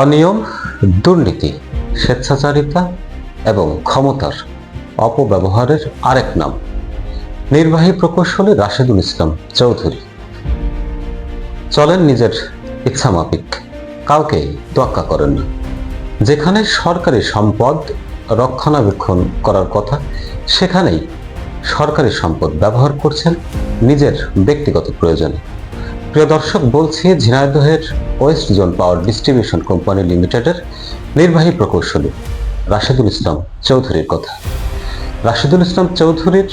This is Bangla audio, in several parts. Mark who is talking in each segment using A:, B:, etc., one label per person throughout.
A: অনিয়ম, দুর্নীতি, স্বেচ্ছাচারিতা এবং ক্ষমতার অপব্যবহারের আরেক নাম। নির্বাহী প্রকৌশলী রাশেদুল ইসলাম চৌধুরী। চলেন নিজের ইচ্ছামাফিক, কাউকে তোয়াক্কা করেন না। যেখানে সরকারি সম্পদ রক্ষণাবেক্ষণ করার কথা, সেখানেই সরকারি সম্পদ ব্যবহার করছেন নিজের ব্যক্তিগত প্রয়োজনে। প্রিয় দর্শক, বলছি ঝিনাইদহের west zone power distribution company লিমিটেডের নির্বাহী প্রকৌশলী রাশেদুল ইসলাম চৌধুরীর কথা। রাশেদুল ইসলাম চৌধুরীর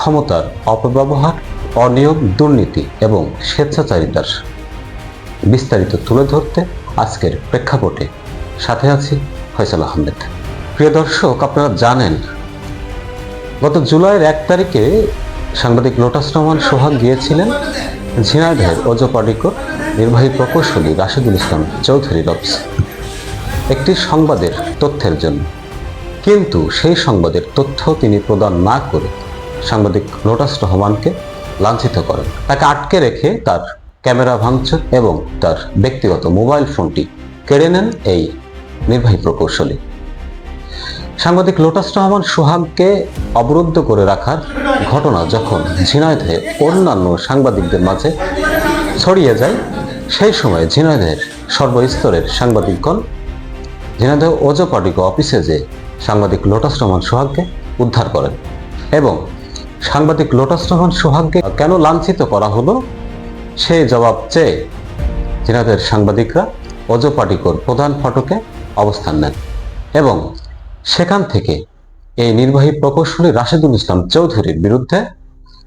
A: ক্ষমতার অপব্যবহার, অনিয়ম, দুর্নীতি এবং স্বেচ্ছাচারিতার বিস্তারিত তুলে ধরতে আজকের প্রেক্ষাপটে সাথে আছি ফয়সাল আহমেদ। প্রিয় দর্শক, আপনারা জানেন, গত জুলাইয়ের এক তারিখে সাংবাদিক লোটাস রহমান সোহাগ গিয়েছিলেন ঝিনাইদহের অজপাডিকর নির্বাহী প্রকৌশলী রাশেদুল ইসলাম চৌধুরীর অফিসে একটি সংবাদের তথ্যের জন্য। কিন্তু সেই সংবাদের তথ্য তিনি প্রদান না করে সাংবাদিক লোটাস রহমানকে লাঞ্ছিত করেন। তাকে আটকে রেখে তার ক্যামেরা ভাঙচুর এবং তার ব্যক্তিগত মোবাইল ফোনটি কেড়ে নেন এই নির্বাহী প্রকৌশলী। সাংবাদিক লোটাস রহমান সোহাগকে অবরুদ্ধ করে রাখার ঘটনা যখন ঝিনাইদহে অন্যান্য সাংবাদিকদের মাঝে ছড়িয়ে যায়, সেই সময় ঝিনাইদহের সর্বস্তরের সাংবাদিকগণ ঝিনাইদহ ওজপাটিক অফিসে যে সাংবাদিক লোটাস রহমান সোহাগকে উদ্ধার করেন এবং সাংবাদিক লোটাস রহমান সোহাগকে কেন লাঞ্ছিত করা হলো সেই জবাব চেয়ে ঝিনাইদহের সাংবাদিকরা অজপাটিকর প্রধান ফটকে অবস্থান নেন এবং সেখান থেকে এই নির্বাহী প্রকৌশলী রাশেদুল ইসলাম চৌধুরীর বিরুদ্ধে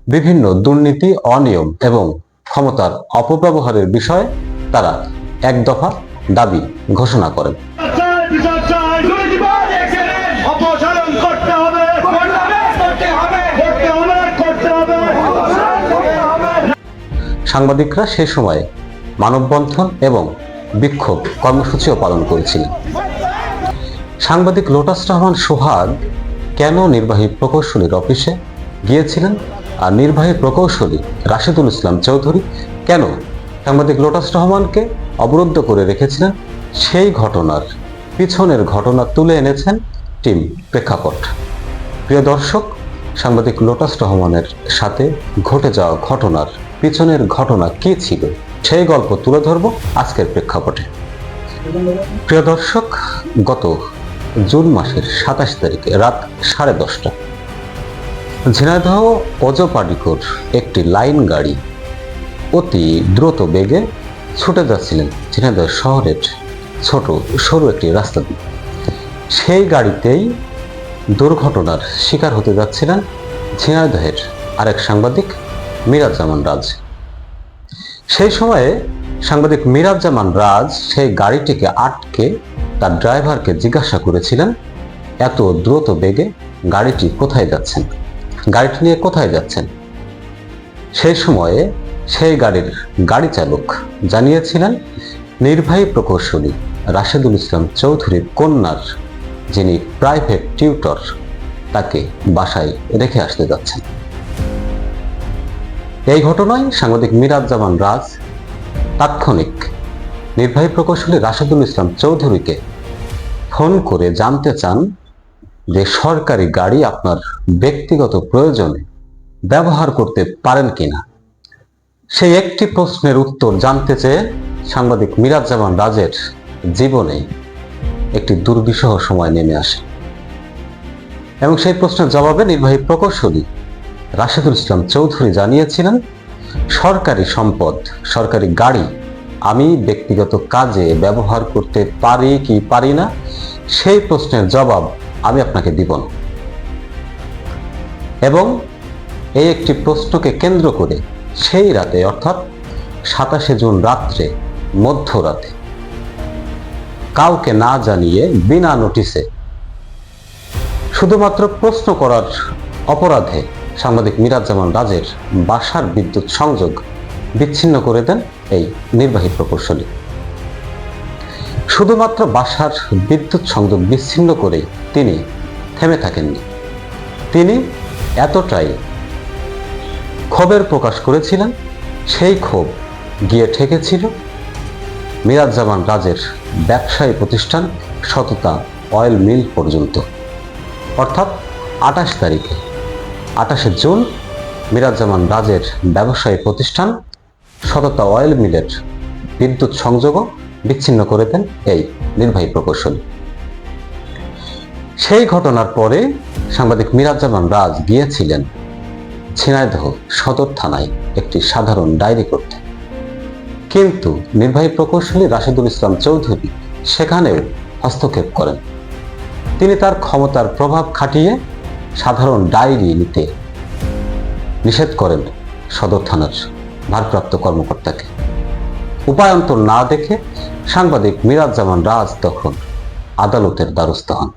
A: বিভিন্ন দুর্নীতি অনিয়ম এবং ক্ষমতার অপব্যবহারের বিষয়ে তারা এক দফা দাবি ঘোষণা করেন। সাংবাদিকরা সে সময়ে মানববন্ধন এবং বিক্ষোভ কর্মসূচিও পালন করেছিলেন। সাংবাদিক লোটাস রহমান সোহাগ কেন নির্বাহী প্রকৌশলীর অফিসে গিয়েছিলেন আর নির্বাহী প্রকৌশলী রাশেদুল ইসলাম চৌধুরী কেন সাংবাদিক লোটাস রহমানকে অবরুদ্ধ করে রেখেছিলেন? সেই ঘটনার পিছনের ঘটনা তুলে এনেছেন টিম প্রেক্ষাপট। প্রিয় দর্শক, সাংবাদিক লোটাস রহমানের সাথে ঘটে যাওয়া ঘটনার পিছনের ঘটনা কি ছিল সেই গল্প তুলে ধরব আজকের প্রেক্ষাপটে। প্রিয় দর্শক, গত জুন মাসের সাতাশ তারিখে রাত সাড়ে দশটা। ঝিনাইদহ অজপাডিকর একটি লাইন গাড়ি অতি দ্রুত বেগে ছুটে যাচ্ছিলেন ঝিনাইদহ শহরের ছোট সরু একটি রাস্তা দিয়ে। সেই গাড়িতেই দুর্ঘটনার শিকার হতে যাচ্ছিলেন ঝিনাইদহের আরেক সাংবাদিক মিরাজ জামান রাজ। সেই সময়ে সাংবাদিক মিরাজ জামান রাজ সেই গাড়িটিকে আটকে তার ড্রাইভারকে জিজ্ঞাসা করেছিলেন, এত দ্রুত বেগে গাড়িটি কোথায় যাচ্ছেন? গাড়িটি নিয়ে কোথায় যাচ্ছেন? সেই সময়ে সেই গাড়ির গাড়ি চালক জানিয়েছিলেন নির্বাহী প্রকৌশলী রাশেদুল ইসলাম চৌধুরীর কন্যার, যিনি প্রাইভেট টিউটর, তাকে বাসায় রেখে আসতে যাচ্ছেন। এই ঘটনায় সাংবাদিক মিরাজ জামান রাজ তাৎক্ষণিক নির্বাহী প্রকৌশলী রাশেদুল ইসলাম চৌধুরীকে ফোন করে জানতে চান যে সরকারি গাড়ি আপনার ব্যক্তিগত প্রয়োজনে ব্যবহার করতে পারেন কিনা। সেই একটি প্রশ্নের উত্তর জানতে চেয়ে সাংবাদিক মিরাজ জামান রাজের জীবনে একটি দুর্বিষহ সময় নেমে আসে। এবং সেই প্রশ্নের জবাবে নির্বাহী প্রকৌশলী রাশেদুল ইসলাম চৌধুরী জানিয়েছিলেন, সরকারি সম্পদ, সরকারি গাড়ি আমি ব্যক্তিগত কাজে ব্যবহার করতে পারি কি পারি না, সেই প্রশ্নের জবাব আমি আপনাকে দিব না। এবং এই একটি প্রশ্নকে কেন্দ্র করে সেই রাতে, অর্থাৎ সাতাশে জুন রাত্রে, মধ্যরাতে, কাউকে না জানিয়ে বিনা নোটিসে শুধুমাত্র প্রশ্ন করার অপরাধে সাংবাদিক মিরাজ জামান রাজের বাসার বিদ্যুৎ সংযোগ বিচ্ছিন্ন করে দেন এই নির্বাহী প্রকৌশলী। শুধুমাত্র বাসার বিদ্যুৎ সংযোগ বিচ্ছিন্ন করে তিনি থেমে থাকেননি। তিনি এতটাই ক্ষোভের প্রকাশ করেছিলেন, সেই ক্ষোভ গিয়ে ঠেকেছিল মিরাজ্জামান রাজের ব্যবসায়ী প্রতিষ্ঠান সততা অয়েল মিল পর্যন্ত। অর্থাৎ আঠাশ তারিখে, আঠাশে জুন মিরাজ্জামান রাজের ব্যবসায়ী প্রতিষ্ঠান সততা অয়েল মিলের বিদ্যুৎ সংযোগও বিচ্ছিন্ন করে দেন এই নির্বাহী প্রকৌশলী। সেই ঘটনার পরে সাংবাদিক মিরাজ্জামান রাজ গিয়েছিলেন ঝিনাইদহ সদর থানায় একটি সাধারণ ডায়েরি করতে। কিন্তু নির্বাহী প্রকৌশলী রাশিদুল ইসলাম চৌধুরী সেখানেও হস্তক্ষেপ করেন। তিনি তার ক্ষমতার প্রভাব খাটিয়ে সাধারণ ডায়েরি নিতে নিষেধ করেন সদর থানার ভারপ্রাপ্ত কর্মকর্তাকে। উপায়ন্তর না দেখে সাংবাদিক মিরাজ জামান রাজ তখন আদালতের দ্বারস্থ হন।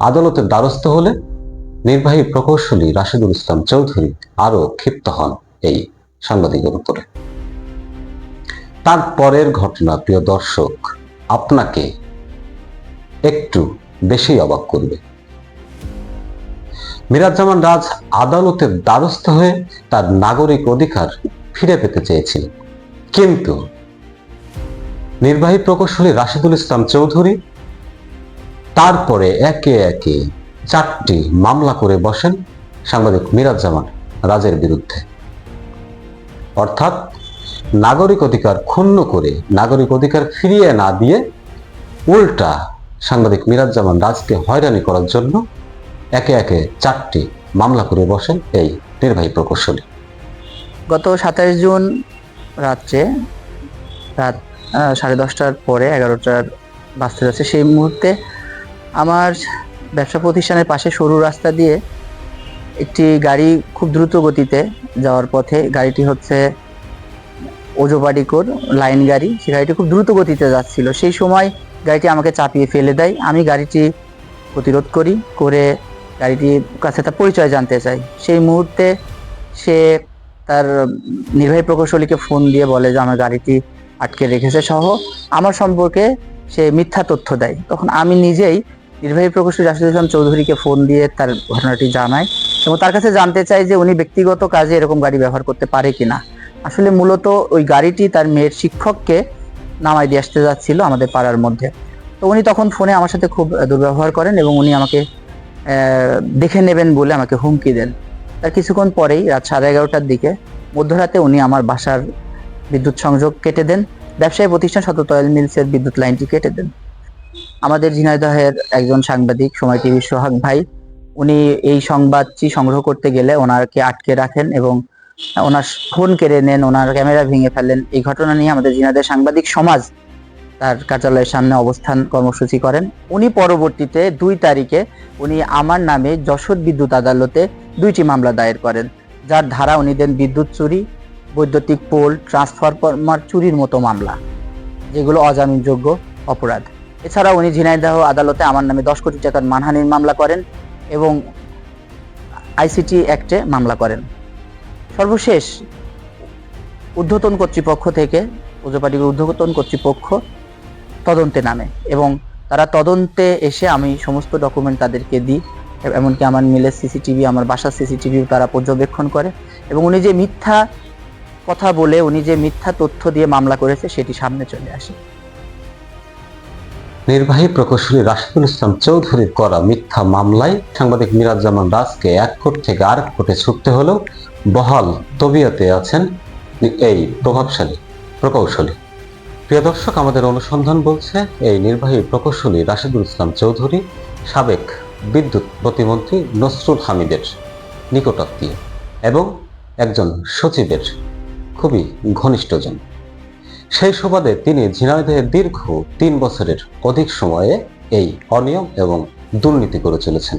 A: আদালতের দ্বারস্থ হলে নির্বাহী প্রকৌশলী রাশিদুল ইসলাম চৌধুরী আরও ক্ষিপ্ত হন এই সাংবাদিকের উপরে। তার পরের ঘটনা, প্রিয় দর্শক, আপনাকে একটু বেশি অবাক করবে। মিরাজ জামান রাজ আদালতের দ্বারস্থ হয়ে তার নাগরিক অধিকার ফিরে পেতে চেয়েছিলেন কিন্তু নির্বাহী প্রকৌশলী রাশিদুল ইসলাম চৌধুরী তারপরে একে একে চারটি মামলা করে বসেন সাংবাদিক মিরাজ জামান রাজের বিরুদ্ধে। অর্থাৎ নাগরিক অধিকার ক্ষুণ্ণ করে নাগরিক অধিকার ফিরিয়ে না দিয়ে উল্টা সাংবাদিক মিরাজ জামান রাজকে হয়রানি করার জন্য একে একে চারটি মামলা করে বসেন এই নির্বাহী প্রকৌশলী।
B: গত সাতাশ জুন রাত্রে রাত সাড়ে দশটার পরে এগারোটার বাজতে যাচ্ছে। সেই মুহূর্তে আমার ব্যবসা প্রতিষ্ঠানের পাশে সরু রাস্তা দিয়ে একটি গাড়ি খুব দ্রুত গতিতে যাওয়ার পথে গাড়িটি হচ্ছে ওজোবাড়িকোর লাইন গাড়ি। সেই গাড়িটি খুব দ্রুত গতিতে যাচ্ছিল। সেই সময় গাড়িটি আমাকে চাপিয়ে ফেলে দেয়। আমি গাড়িটি প্রতিরোধ করি, করে গাড়িটির কাছে তার পরিচয় জানতে চাই। সেই মুহূর্তে সে তার নির্বাহী প্রকৌশলীকে ফোন দিয়ে বলে যে, আমার গাড়িটি আটকে রেখেছে সহ। আমার সম্পর্কে সে মিথ্যা তথ্য দেয়। তখন আমি নিজেই নির্বাহী প্রকৌশলী রাশিদুল ইসলাম চৌধুরীকে ফোন দিয়ে তার ঘটনাটি জানাই এবং তার কাছে জানতে চাই যে, উনি ব্যক্তিগত কাজে এরকম গাড়ি ব্যবহার করতে পারে কিনা। আসলে মূলত ওই গাড়িটি তার মেয়ের শিক্ষককে নামাই দিয়ে আসতে যাচ্ছিল আমাদের পাড়ার মধ্যে। তো উনি তখন ফোনে আমার সাথে খুব দুর্ব্যবহার করেন এবং উনি আমাকে দেখে নেবেন বলে আমাকে হুমকি দেন। তার কিছুক্ষণ পরেই রাত সাড়ে এগারোটার দিকে মধ্যরাতে উনি আমার বাসার বিদ্যুৎ সংযোগ কেটে দেন। ব্যবসায়ী প্রতিষ্ঠান সতত অয়েল মিলসের বিদ্যুৎ লাইনটি কেটে দেন। আমাদের ঝিনাইদহের একজন সাংবাদিক সময় টিভির সোহাগ ভাই, উনি এই সংবাদটি সংগ্রহ করতে গেলে ওনারকে আটকে রাখেন এবং ওনার ফোন কেড়ে নেন, ওনার ক্যামেরা ভেঙে ফেলেন। এই ঘটনা নিয়ে আমাদের ঝিনাইদহ সাংবাদিক সমাজ তার কার্যালয়ের সামনে অবস্থান কর্মসূচি করেন। উনি পরবর্তীতে দুই তারিখে উনি আমার নামে যশোর বিদ্যুৎ আদালতে দুইটি মামলা দায়ের করেন, যার ধারা উনি দেন বিদ্যুৎ চুরি, বৈদ্যুতিক পোল, ট্রান্সফরমার চুরির মতো মামলা, যেগুলো অজামিনযোগ্য অপরাধ। এছাড়া উনি ঝিনাইদহ আদালতে আমার নামে দশ কোটি টাকার মানহানির মামলা করেন এবং আইসিটি অ্যাক্টে মামলা করেন। সর্বশেষ ঊর্ধ্বতন কর্তৃপক্ষ থেকে পুজোপাটির ঊর্ধ্বতন কর্তৃপক্ষ তদন্তে নামে এবং তারা তদন্তে এসে আমি সমস্ত ডকুমেন্ট তাদেরকে দিই, এমনকি আমার মিলের সিসিটিভি আমার বাসার সিসিটিভিও তারা পর্যবেক্ষণ করে এবং উনি যে মিথ্যা কথা বলে, উনি যে মিথ্যা তথ্য দিয়ে মামলা করেছে, সেটি সামনে চলে আসে।
A: নির্বাহী প্রকৌশলী রাশিদুল ইসলাম চৌধুরীর করা মিথ্যা মামলায় সাংবাদিক মিরাজ জামান রাজকে এক কোট থেকে আরেক কোটে ছুটতে হলেও বহাল তবিয়তে আছেন এই প্রভাবশালী প্রকৌশলী। প্রিয় দর্শক, আমাদের অনুসন্ধান বলছে, এই নির্বাহী প্রকৌশলী রাশিদুল ইসলাম চৌধুরী, সাবেক বিদ্যুৎ প্রতিমন্ত্রী নসরুল হামিদের নিকটাত্মীয় এবং একজন সচিবের খুবই ঘনিষ্ঠজন। সেই সুবাদে তিনি ঝিনাইদহে দীর্ঘ তিন বছরের অধিক সময়ে এই অনিয়ম এবং দুর্নীতি করে চলেছেন।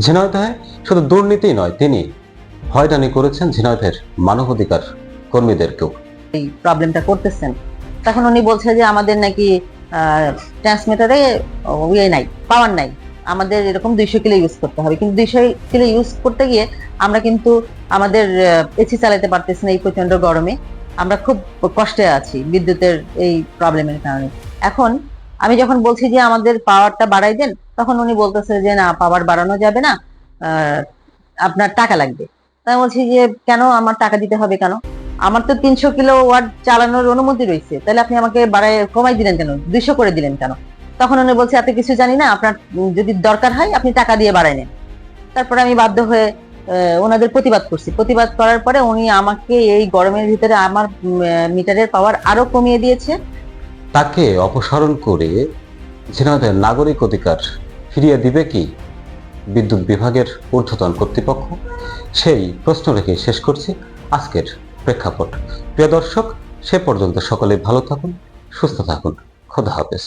A: ঝিনাইদহে শুধু দুর্নীতি নয়, তিনি হয়রানি করেছেন ঝিনাইদহের মানবাধিকার কর্মীদেরকেও।
C: এই প্রবলেমটা করতেছেন। তখন উনি বলছে যে আমাদের নাকি ট্রান্সমিটারে ইয়ে নাই পাওয়ার নাই। আমাদের এরকম দুইশো কিলো ইউজ করতে হবে। কিন্তু দুইশো কিলো ইউজ করতে গিয়ে আমরা কিন্তু আমাদের এসি চালাতে পারতেছি না এই প্রচণ্ড গরমে। আমরা খুব কষ্টে আছি বিদ্যুতের এই প্রবলেমের কারণে। এখন আমি যখন বলছি যে আমাদের পাওয়ারটা বাড়াই দেন, তখন উনি বলতেছে যে না পাওয়ার বাড়ানো যাবে না আপনার টাকা লাগবে। তাই বলছি যে কেন আমার টাকা দিতে হবে কেন? আমার তো তিনশো কিলো ওয়াট চালানোর অনুমতি রয়েছে। তাহলে আপনি আমাকে বাড়ায় কমাই দিলেন কেন? দুইশো করে দিলেন কেন? তখন উনি বলছে, এত কিছু জানি না, আপনার যদি দরকার হয় আপনি টাকা দিয়ে বাড়াই নেন। তারপরে আমি বাধ্য হয়ে ওনাদের প্রতিবাদ করছি। প্রতিবাদ করার পরে উনি আমাকে এই গরমের ভিতরে আমার মিটারের পাওয়ার আরও কমিয়ে দিয়েছে।
A: তাকে অপসারণ করে ঝিনাইদের নাগরিক অধিকার ফিরিয়ে দিবে কি বিদ্যুৎ বিভাগের ঊর্ধ্বতন কর্তৃপক্ষ? সেই প্রশ্ন রেখে শেষ করছি আজকের প্রেক্ষাপট। প্রিয় দর্শক সে পর্যন্ত সকলে ভালো থাকুন সুস্থ থাকুন। খোদা হাফেজ।